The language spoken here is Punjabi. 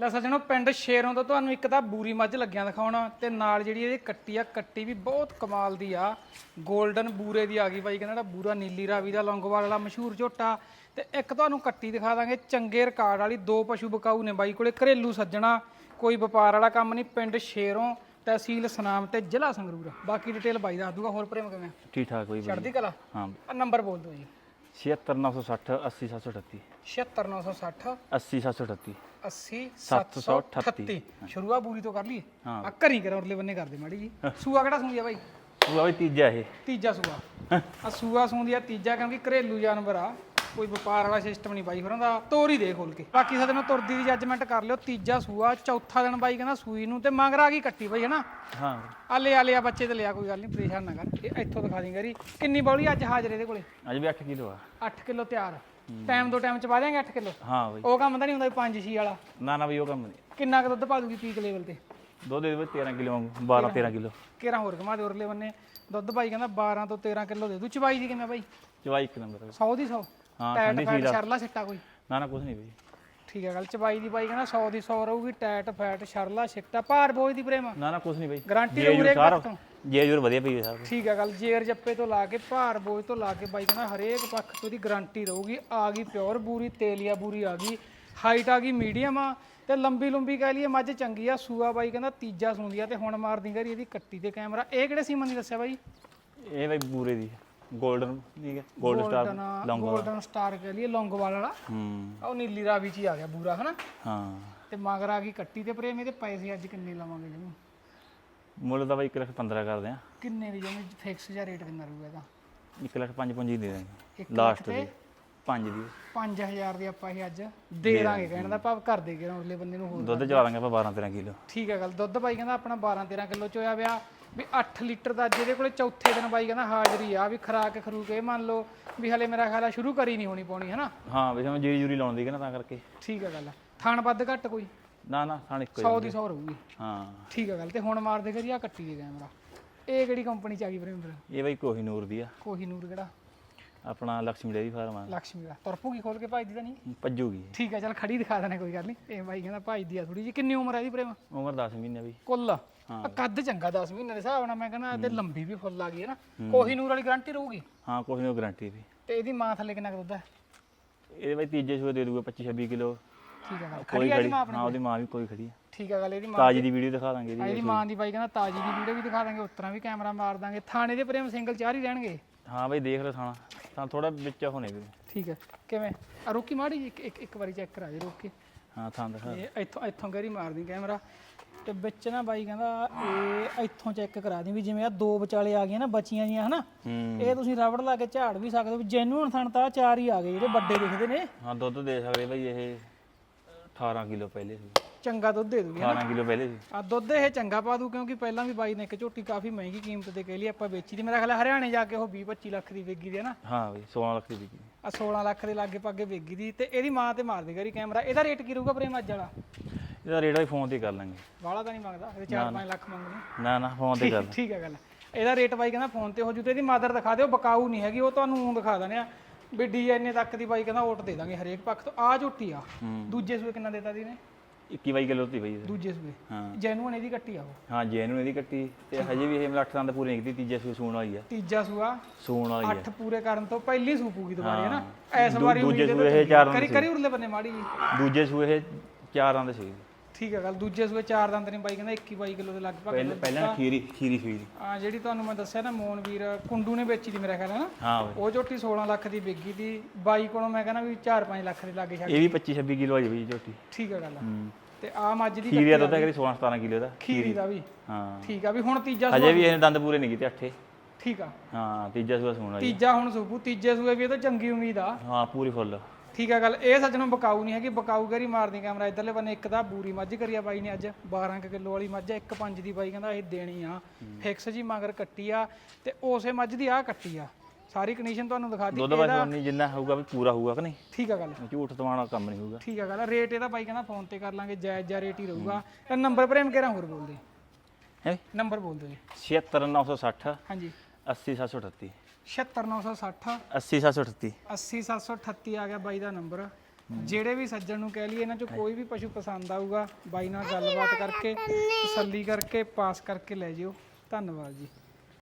ਲੈ ਸੱਜਣੋ ਪਿੰਡ ਸ਼ੇਰੋਂ ਤੋਂ ਤੁਹਾਨੂੰ ਇੱਕ ਤਾਂ ਬੂਰੀ ਮੱਝ ਲੱਗਿਆ ਦਿਖਾਉਣਾ ਤੇ ਨਾਲ ਜਿਹੜੀ ਇਹਦੀ ਕੱਟੀ ਆ ਕੱਟੀ ਵੀ ਬਹੁਤ ਕਮਾਲ ਦੀ ਆ। 골ਡਨ ਬੂਰੇ ਦੀ ਆ ਗਈ ਬਾਈ ਕਹਿੰਦਾ ਜਿਹੜਾ ਬੂਰਾ ਨੀਲੀ ਰਾਵੀ ਦਾ ਲੌਂਗੋਵਾਲ ਵਾਲਾ ਮਸ਼ਹੂਰ ਝੋਟਾ। ਤੇ ਇੱਕ ਤੁਹਾਨੂੰ ਕੱਟੀ ਦਿਖਾ ਦਾਂਗੇ ਚੰਗੇ ਰਿਕਾਰਡ ਵਾਲੀ ਦੋ ਪਸ਼ੂ ਬਕਾਊ ਨੇ ਬਾਈ ਕੋਲੇ ਘਰੇਲੂ ਸੱਜਣਾ ਕੋਈ ਵਪਾਰ ਵਾਲਾ ਕੰਮ ਨਹੀਂ ਪਿੰਡ ਸ਼ੇਰੋਂ ਤਹਿਸੀਲ ਸਨਾਮ ਤੇ ਜ਼ਿਲ੍ਹਾ ਸੰਗਰੂਰ। ਬਾਕੀ ਡਿਟੇਲ ਬਾਈ ਦੱਸ ਦੂਗਾ ਹੋਰ ਪ੍ਰੇਮ ਕਿਵੇਂ ਠੀਕ ਠਾਕ ਕੋਈ ਚੜ੍ਹਦੀ ਕਲਾ? ਹਾਂ। ਨੰਬਰ ਬੋਲ ਦਿਓ ਜੀ। 76960 80738 76960 80738 80 738 ਸ਼ੁਰੂਆ ਬੂਰੀ ਤੋਂ ਕਰ ਲਈ ਹਾਂ। ਆ ਘਰੀ ਕਰ ਉਰਲੇ ਬੰਨੇ ਕਰਦੇ ਮਾੜੀ ਜੀ। ਸੂਆ ਕਿਹੜਾ ਆ ਬਾਈ? ਉਹ ਵੀ ਤੀਜਾ ਇਹ। ਤੀਜਾ ਸੂਆ। ਆ ਸੂਆ ਸੂੰਦੀ ਆ ਤੀਜਾ ਕਿਉਂਕਿ ਘਰੇਲੂ ਜਾਨਵਰ ਆ। ਕੋਈ ਵਪਾਰ ਵਾਲਾ ਸਿਸਟਮ ਨਹੀਂ ਬਾਈ ਹੋਰਾਂ ਦਾ ਤੋਰ ਹੀ ਦੇ ਖੋਲ ਕੇ। ਬਾਕੀ ਸਾਡੇ ਨਾਲ ਤੁਰਦੀ ਦੀ ਜੱਜਮੈਂਟ ਕਰ ਲਿਓ ਤੀਜਾ ਸੂਆ ਚੌਥਾ ਦਿਨ ਬਾਈ ਕਹਿੰਦਾ ਸੂਈ ਨੂੰ ਤੇ ਮਗਰ ਗਈ ਕੱਟੀ ਬਾਈ ਹਨਾ? ਹਾਂ। ਆ ਲੈ ਆ ਬੱਚੇ ਤੇ ਲਿਆ ਕੋਈ ਗੱਲ ਨਹੀਂ ਪਰੇਸ਼ਾਨ ਨਾ ਕਰ। ਇਹ ਇੱਥੋਂ ਦਿਖਾ ਦੇਂਗਾ ਰੀ ਕਿੰਨੀ ਬੌਲੀ ਅੱਜ ਹਾਜ਼ਰ ਇਹਦੇ ਕੋਲੇ? ਅੱਜ ਵੀ 8 ਕਿਲੋ ਆ। 8 ਕਿਲੋ ਤਿਆਰ। ਟਾਈਮ ਤੋਂ ਟਾਈਮ ਚ ਪਾ ਦਿਆਂਗੇ 8 ਕਿਲੋ? ਹਾਂ ਬਈ। ਉਹ ਕੰਮ ਤਾਂ ਨਹੀਂ ਹੁੰਦਾ 5 6 ਵਾਲਾ। ਨਾ ਨਾ ਬਈ ਉਹ ਕੰਮ ਨਹੀਂ। ਕਿੰਨਾ ਕੁ ਦੁੱਧ ਪਾ ਦੂਗੀ ਪੀਕ ਲੈਵਲ ਤੇ? ਦੁੱਧ ਦੇ 13 ਕਿਲੋ 12 13 ਕਿਲੋ। ਕੇਰਾ ਹੋਰ ਘਮਾ ਦੇ ਉਰਲੇ ਬੰਨੇ। ਦੁੱਧ ਬਾਈ ਕਹਿੰਦਾ 12 ਤੋਂ 13 ਕਿਲੋ ਦੇ ਦੂ। ਚਵਾਈ ਦੀ ਕਿਵੇਂ ਬਾਈ? ਚਵਾਈ ਇੱਕ ਨੰਬਰ 100 ਦੀ 100 ਹਾਂ ਠੰਡੀ ਫੈਟ ਸੀਲ ਸ਼ਰਲਾ ਛਿੱਟਾ ਕੋਈ? ਨਾ ਨਾ ਕੁਝ ਨਹੀਂ ਬਈ। ਠੀਕ ਹੈ ਗੱਲ ਚਵਾਈ ਦੀ ਬਾਈ ਕਹਿੰਦਾ 100 ਦੀ 100 ਰਹੂਗੀ ਟੈਟ ਫੈਟ ਸ਼ਰਲਾ ਛਿੱਟਾ ਭਾਰ ਬੋਝ ਦੀ ਪ੍ਰੇਮ। ਨਾ ਨਾ ਕੁਝ ਨਹੀਂ ਬਈ। ਗਾਰੰਟੀ ਰਹੂ ਰੇਕ ਸਾਰਾ ਤੋਂ। ਜੇ ਜੂਰ ਵਧੀਆ ਪਈ ਸਾਰਾ। ਠੀਕ ਹੈ ਗੱਲ ਜੇਰ ਜੱਪੇ ਤੋਂ ਲਾ ਕੇ ਭਾਰ ਬੋਝ ਤੋਂ ਲਾ ਕੇ ਬਾਈ ਕਹਿੰਦਾ ਹਰੇਕ ਪੱਖ ਤੋਂ ਦੀ ਗਾਰੰਟੀ ਰਹੂਗੀ ਆ ਗਈ ਪਿਓਰ ਬੂਰੀ ਤੇਲੀਆ ਬੂਰੀ ਆ ਗਈ ਹਾਈਟ ਆ ਗਈ ਮੀਡੀਅਮ ਆ ਤੇ ਲੰਬੀ ਲੰਬੀ ਕਹਿ ਲਈਏ ਮੱਝ ਚੰਗੀ ਆ ਸੂਆ ਬਾਈ ਕਹਿੰਦਾ ਤੀਜਾ ਸੂੰਦੀ ਆ ਤੇ ਹੁਣ ਮਾਰਦੀ ਘਰੀ ਇਹਦੀ ਕੱਟੀ ਤੇ ਕੈਮਰਾ ਇਹ ਕਿਹੜੇ ਸੀਮਨ ਦੀ ਦੱਸਿਆ ਬਾਈ? ਇਹ ਬਈ ਬੂਰੇ ਦੀ। 골ਡਨ ਠੀਕ ਹੈ 골ਡ ਸਟਾਰ ਲੌਂਗੋ ਗੋਲਡਨ ਸਟਾਰ ਕਹਿ ਲਈਏ ਲੌਂਗੋਵਾਲ ਵਾਲਾ ਹੂੰ। ਉਹ ਨੀਲੀ ਰਾਵੀ ਚ ਹੀ ਆ ਗਿਆ ਬੂਰਾ ਹਨਾ? ਹਾਂ। ਤੇ ਮਗਰ ਆ ਗਈ ਕੱਟੀ ਤੇ ਪ੍ਰੇਮ ਇਹਦੇ ਪੈਸੇ ਅੱਜ ਕਿੰਨੇ ਲਵਾਂਗੇ ਜਿਹਨੂੰ ਮੁੱਲ ਤਾਂ ਬਈ 1 ਲੱਖ 15 ਕਰਦੇ ਆ ਕਿੰਨੇ ਦੀ ਜਿਹਨੂੰ ਫਿਕਸ ਜਾਂ ਰੇਟ ਕਿੰਨਾ ਰਹੂਗਾ ਇਹਦਾ? 1 ਲੱਖ 5 ਪੰਜੀ ਦੇ ਦਾਂਗੇ ਇੱਕ ਲਾਸਟ ਦੀ। 5 ਦੀ। 5000 ਦੀ ਆਪਾਂ ਇਹ ਅੱਜ ਦੇ ਦਾਂਗੇ ਕਹਿਣ ਦਾ ਭਾਵ ਕਰ ਦੇ ਕੇ ਉਰਲੇ ਬੰਦੇ ਨੂੰ ਹੋਰ ਦੁੱਧ ਚਵਾ ਦਾਂਗੇ ਆਪਾਂ 12 13 ਕਿਲੋ। ਠੀਕ ਹੈ ਗੱਲ ਦੁੱਧ ਬਾਈ ਕਹਿੰਦਾ ਆਪਣਾ 12 13 ਕਿਲੋ ਚ ਹੋਇਆ ਵਿਆ ਵੀ 8 ਲੀਟਰ ਦਾ ਜਿਹਦੇ ਕੋਲੇ ਚੌਥੇ ਦਿਨ ਬਾਈ ਕਹਿੰਦਾ ਹਾਜ਼ਰੀ ਆ ਵੀ ਖਰਾਕ ਖਰੂਕ ਇਹ ਮੰਨ ਲਓ ਵੀ ਹਲੇ ਮੇਰਾ ਖਿਆਲ ਆ ਸ਼ੁਰੂ ਕਰੀ ਨਹੀਂ ਹੋਣੀ ਪਾਉਣੀ ਹਨਾ? ਹਾਂ ਵੀ ਮੈਂ ਜੀਰੀ ਜੂਰੀ ਲਾਉਣ ਦੀ ਕਿ ਨਾ ਤਾਂ ਕਰਕੇ। ਠੀਕ ਹੈ ਗੱਲ ਥਾਣ ਵੱਧ ਘੱਟ ਕੋਈ? ਨਾ ਨਾ ਖਾਣ ਇੱਕੋ 100 ਹੀ ਦੀ 100 ਰਹੂਗੀ। ਹਾਂ। ਠੀਕ ਹੈ ਗੱਲ ਤੇ ਹੁਣ ਮਾਰ ਦੇ ਕਰੀ ਆ ਕੱਟੀ ਦੇ ਕੈਮਰਾ। ਇਹ ਕਿਹੜੀ ਕੰਪਨੀ ਚ ਆ ਗਈ ਪ੍ਰੇਮ ਫਿਰ ਇਹ ਬਈ ਕੋਹੀ ਨੂਰ ਦੀ ਆ। ਕੋਹੀ ਨੂਰ ਕਿਹੜਾ? ਆਪਣਾ ਲక్ష్ਮੀ ਡੇਰੀ ਫਾਰਮ ਆ। ਲక్ష్ਮੀ ਦਾ। ਤੁਰਪੂਗੀ ਖੋਲ ਕੇ ਭਾਈ ਦੀ ਤਾਂ ਨਹੀਂ? ਭੱਜੂਗੀ। ਠੀਕ ਹੈ ਚਲ ਖੜੀ ਦਿਖਾ ਦੇਣਾ ਕੋਈ ਗੱਲ ਨਹੀਂ। ਇਹ ਬਾਈ ਕਹਿੰਦਾ ਭਾਈ ਦੀ ਆ ਥੋੜੀ ਜੀ ਕਿੰਨੀ ਉਮਰ ਹੈ ਇਹਦੀ ਪ੍ਰੇਮ? ਉਮਰ 10 ਮਹੀਨੇ ਵੀ। ਕੁੱਲ? ਆ ਕੱਦ ਚੰਗਾ 10 ਮਹੀਨੇ ਦੇ ਹਿਸਾਬ ਨਾਲ। ਮੈਂ ਕਹਿੰਦਾ ਤੇ ਲੰਬੀ ਵੀ ਫੁੱਲ ਆ ਗਈ ਹੈ ਨਾ। ਕੋਹੀ ਨੂਰ ਵਾਲੀ ਗਾਰੰਟੀ ਰਹੂਗੀ? ਹਾਂ ਕੁਛ ਨਹੀਂ ਗਾਰੰਟੀ ਵੀ। ਤੇ ਇਹਦੀ ਮਾਂ ਥੱਲੇ ਕਿੰਨਾ ਕੁ ਹੈ? ਇਹਦੇ ਬਾਈ ਤੀਜੇ ਸੂਏ ਦੇ ਦੂਗਾ 25 26 ਕਿਲੋ। ਠੀਕ ਹੈ ਕੋਈ ਆ ਜੀ ਆਪਣੀ ਉਹਦੀ ਮਾਂ ਵੀ ਕੋਈ ਖੜੀ ਆ। ਠੀਕ ਹੈ ਗੱਲ। ਇਹਦੀ ਮਾਂ ਤਾਜੀ ਦੀ ਵੀਡੀਓ ਦਿਖਾ ਦਾਂਗੇ ਇਹਦੀ ਇਹਦੀ ਮਾਂ ਦੀ ਬਾਈ ਕਹਿੰਦਾ ਤਾਜੀ ਦੀ ਵੀਡੀਓ ਵੀ ਦਿਖਾ ਦਾਂਗੇ। ਉਤਰਾਂ ਵੀ ਕੈਮਰਾ ਮਾਰ ਦਾਂਗੇ। ਥਾਣੇ ਦੇ ਪ੍ਰੇਮ ਸਿੰਗਲ ਚਾਰ ਹੀ ਰਹਿਣਗੇ। ਹਾਂ ਬਾਈ ਦੇਖ ਲਓ ਥਾਣਾ। ਤਾਂ ਥੋੜਾ ਵਿੱਚ ਹੋਣੇ ਵੀ ਠੀਕ ਹੈ। ਕਿਵੇਂ? ਆ ਰੋਕੀ ਮਾੜੀ ਜਿਹੀ, ਇੱਕ ਇੱਕ ਇੱਕ ਵਾਰੀ ਚੈੱਕ ਕਰਾ ਦੇ ਰੋਕ। ਕੇ ਹਾਂ ਥਾਂ ਦਿਖਾ। ਇਹ ਇੱਥੋਂ ਇੱਥੋਂ ਗਰੀ ਮਾਰਦੀ ਕੈਮਰਾ। ਤੇ ਵਿੱਚ ਨਾ ਬਾਈ ਕਹਿੰਦਾ ਇਹ ਇੱਥੋਂ ਚੈੱਕ ਕਰਾ ਦੀ ਵੀ ਜਿਵੇਂ ਆ ਦੋ ਵਿਚਾਲੇ ਆ ਗਈਆਂ ਨਾ ਬਚੀਆਂ ਜੀਆਂ ਹਨਾ? ਹੂੰ। ਇਹ ਤੁਸੀਂ ਰਬੜ ਲਾ ਕੇ ਝਾੜ ਵੀ ਸਕਦੇ ਹੋ ਵੀ ਜੈਨੂਨ ਥਣ ਤਾਂ ਚਾਰ ਹੀ ਆ ਗਏ ਜਿਹੜੇ ਵੱਡੇ ਦਿਖਦੇ ਨੇ। ਹਾਂ ਦੁੱਧ ਦੇ ਸਕਦੇ ਬਈ ਇਹ 18 ਕਿਲੋ ਪਹਿਲੇ ਸੀ। ਚੰਗਾ ਦੁੱਧ ਦੇ ਦੂਗੀ 18 ਕਿਲੋ ਪਹਿਲੇ ਸੀ ਆ ਦੁੱਧ ਇਹ ਚੰਗਾ ਪਾ ਦੂ ਕਿਉਂਕਿ ਪਹਿਲਾਂ ਵੀ ਬਾਈ ਨੇ ਇੱਕ ਝੋਟੀ ਕਾਫੀ ਮਹਿੰਗੀ ਕੀਮਤ ਤੇ ਕਹਿ ਲਈ ਆਪਾਂ ਵੇਚੀ ਦੀ ਮੇਰਾ ਖਿਆਲ ਹੈ ਹਰਿਆਣੇ ਜਾ ਕੇ ਉਹ 20 25 ਲੱਖ ਦੀ ਵਿਕੀ ਦੀ ਹੈ ਨਾ। ਹਾਂ ਬਈ 16 ਲੱਖ ਦੀ ਵਿਕੀ ਆ 16 ਲੱਖ ਦੇ ਲਾਗੇ ਪਾਗੇ ਵਿਕੀ ਦੀ ਤੇ ਇਹਦੀ ਮਾਂ ਤੇ ਮਾਰ ਦੇ ਗਰੀ ਕੈਮਰਾ। ਇਹਦਾ ਰੇਟ ਕੀ ਰਹੂਗਾ ਪ੍ਰੇਮ ਅੱਜ ਵਾਲਾ? ਇਹਦਾ ਰੇਟ ਵੀ ਫੋਨ ਤੇ ਕਰ ਲਾਂਗੇ। ਵਾਲਾ ਤਾਂ ਨਹੀਂ ਮੰਗਦਾ ਇਹਦੇ 4-5 ਲੱਖ ਮੰਗਦੇ ਨਾ ਨਾ ਫੋਨ ਤੇ ਕਰ ਠੀਕ ਹੈ ਗੱਲ। ਇਹਦਾ ਰੇਟ ਬਾਈ ਕਹਿੰਦਾ ਫੋਨ ਤੇ ਹੋ ਜੂ ਤੇ ਇਹਦੀ ਮਾਦਰ ਦਿਖਾ ਦਿਓ ਬਕਾਊ ਨਹੀਂ ਹੈਗੀ ਉਹ ਤੁਹਾਨੂੰ ਦਿਖਾ ਦਨੇ ਆ। ਵੀ ਡੀਐਨਏ ਤੱਕ ਦੀ ਬਾਈ ਕਹਿੰਦਾ ਓਟ ਦੇ ਦਾਂਗੇ ਹਰੇਕ ਪੱਖ ਤੋਂ। ਆ ਝੋਟੀ ਆ ਦੂਜੇ ਸੂਏ ਕਿੰਨਾ ਦੇਤਾ ਦੀ ਨੇ 21 ਬਾਈ ਕਿਲੋ ਤੀ ਬਈ ਇਹਦੇ। ਦੂਜੇ ਸੂਏ। ਹਾਂ। ਜੈਨੂਨ ਇਹਦੀ ਕੱਟੀ ਆ ਉਹ। ਹਾਂ ਜੈਨੂੰ ਇਹਦੀ ਕੱਟੀ ਤੇ ਹਜੇ ਵੀ ਇਹ ਮਤਲਬ 8 ਦੰਦ ਪੂਰੇ ਨਹੀਂ ਕੀਤੀ ਤੀਜੇ ਸੂ ਸੂਣ ਵਾਲੀ ਆ। ਤੀਜਾ ਸੂਆ ਸੂਣ ਵਾਲੀ ਆ। 8 ਪੂਰੇ ਕਰਨ ਤੋਂ ਪਹਿਲੀ ਸੂਪੂਗੀ ਦੁਬਾਰੇ ਹੈ ਨਾ? ਹਾਂ। ਦੂ- ਵਾਰੀ ਦੂਜੇ ਉਮੀਦ ਸੂਏ ਇਹ ਚਾਰ ਕਰੀ ਕਰੀ ਉਰਲੇ ਬੰਨੇ ਮਾੜੀ ਜੀ। ਦੂਜੇ ਸੂ ਇਹ ਚਾਰਾਂ ਦੇ ਸੀ। ਠੀਕ ਹੈ ਗੱਲ ਦੂਜੇ ਸੂਏ ਚਾਰ ਦੰਦ ਨੇ ਬਾਈ ਕਹਿੰਦਾ 21 22 ਕਿਲੋ ਦੇ ਲਗਭਗ ਪਹਿਲੇ ਪਹਿਲਾਂ ਖੀਰੀ ਖੀਰੀ ਸੂਈ ਦੀ ਆ ਜਿਹੜੀ ਤੁਹਾਨੂੰ ਮੈਂ ਦੱਸਿਆ ਨਾ ਮੋਨਵੀਰ ਕੁੰਡੂ ਨੇ ਵੇਚੀ ਦੀ ਮੇਰਾ ਖਿਆਲ ਹੈ ਨਾ? ਹਾਂ ਬਈ। ਉਹ ਝੋਟੀ 16 ਲੱਖ ਦੀ ਵਿਕੀ ਦੀ ਬਾਈ ਕੋਲੋਂ ਮੈਂ ਕਹਿੰਦਾ ਵੀ 4-5 ਲੱਖ ਦੇ ਲਾਗੇ ਛੱਡ ਇਹ ਵੀ 25 26 ਕਿਲੋ ਆਈ ਬਈ ਝੋਟੀ। ਠੀਕ ਹੈ ਗੱਲ ਹੂੰ। ਤੇ ਆ ਮੱਝ ਦੀ ਖੀਰੀ ਦਾ ਦੁੱਧ ਹੈ 16 17 ਕਿਲੋ ਦਾ ਖੀਰੀ ਦਾ ਵੀ। ਹਾਂ। ਠੀਕ ਆ ਵੀ ਹੁਣ ਤੀਜਾ ਹਜੇ ਵੀ ਇਹਨੇ ਦੰਦ ਪੂਰੇ ਨਹੀਂ ਕੀਤੇ ਅੱਠੇ। ਠੀਕ ਆ। ਹਾਂ ਤੀਜਾ ਸੂਆ ਸੂਣ ਤੀਜਾ ਹੁਣ ਸੂਪੂ ਤੀਜੇ ਸੂਏ ਵੀ ਇਹ ਤਾਂ ਚੰਗੀ ਉਮੀਦ ਆ। ਹਾਂ ਪੂਰੀ ਫੁੱਲ। ਠੀਕ ਆ ਗੱਲ ਇਹ ਸੱਜਣੋਂ ਬਕਾਊ ਨਹੀਂ ਹੈਗੀ ਬਕਾਊ ਕਰੀ ਮਾਰਦੀ ਕੈਮਰਾ ਇਧਰਲੇ ਬੰਨੇ ਇੱਕ ਤਾਂ ਬੂਰੀ ਮੱਝ ਕਰੀਆ ਬਾਈ ਨੇ ਅੱਜ 12 ਕੁ ਕਿਲੋ ਵਾਲੀ ਮੱਝ ਆ, ਇੱਕ ਪੰਜ ਦੀ ਬਾਈ ਕਹਿੰਦਾ ਇਹ ਦੇਣੀ ਆ। ਫਿਕਸ ਜੀ ਮਗਰ ਕੱਟੀ ਆ ਤੇ ਉਸੇ ਮੱਝ ਦੀ ਆ ਕੱਟੀ ਆ। ਸਾਰੀ ਕੰਡੀਸ਼ਨ ਤੁਹਾਨੂੰ ਦਿਖਾ ਦਿੱਤੀ ਦੁੱਧ ਬਸ ਉਨੀ ਜਿੰਨਾ ਹੋਊਗਾ ਵੀ ਪੂਰਾ ਹੋਊਗਾ ਕਿ ਨਹੀਂ? ਠੀਕ ਆ ਗੱਲ। ਝੂਠ ਤਵਾਣਾ ਕੰਮ ਨਹੀਂ ਹੋਊਗਾ। ਠੀਕ ਆ ਗੱਲ ਰੇਟ ਇਹਦਾ ਬਾਈ ਕਹਿੰਦਾ ਫੋਨ ਤੇ ਕਰ ਲਾਂਗੇ ਜਾਇਜ਼ ਜਾ ਰੇਟ ਹੀ ਰਹੂਗਾ। ਤੇ ਨੰਬਰ ਪ੍ਰੇਮ ਕਿਹੜਾ ਹੋਰ ਬੋਲਦੇ? ਹੈ? ਨੰਬਰ ਬੋਲ ਦਿਓ ਜੀ 76960 ਹਾਂਜੀ। 80738 76960 80738 80738 ਆ ਗਿਆ ਬਾਈ ਦਾ ਨੰਬਰ। ਜਿਹੜੇ ਵੀ ਸੱਜਣ ਨੂੰ ਕਹਿ ਲਈਏ ਇਹਨਾਂ ਚੋਂ ਕੋਈ ਵੀ ਪਸ਼ੂ ਪਸੰਦ ਆਊਗਾ ਬਾਈ ਨਾਲ ਗੱਲਬਾਤ ਕਰਕੇ ਤਸੱਲੀ ਕਰਕੇ ਪਾਸ ਕਰਕੇ ਲੈ ਜਿਓ। ਧੰਨਵਾਦ ਜੀ।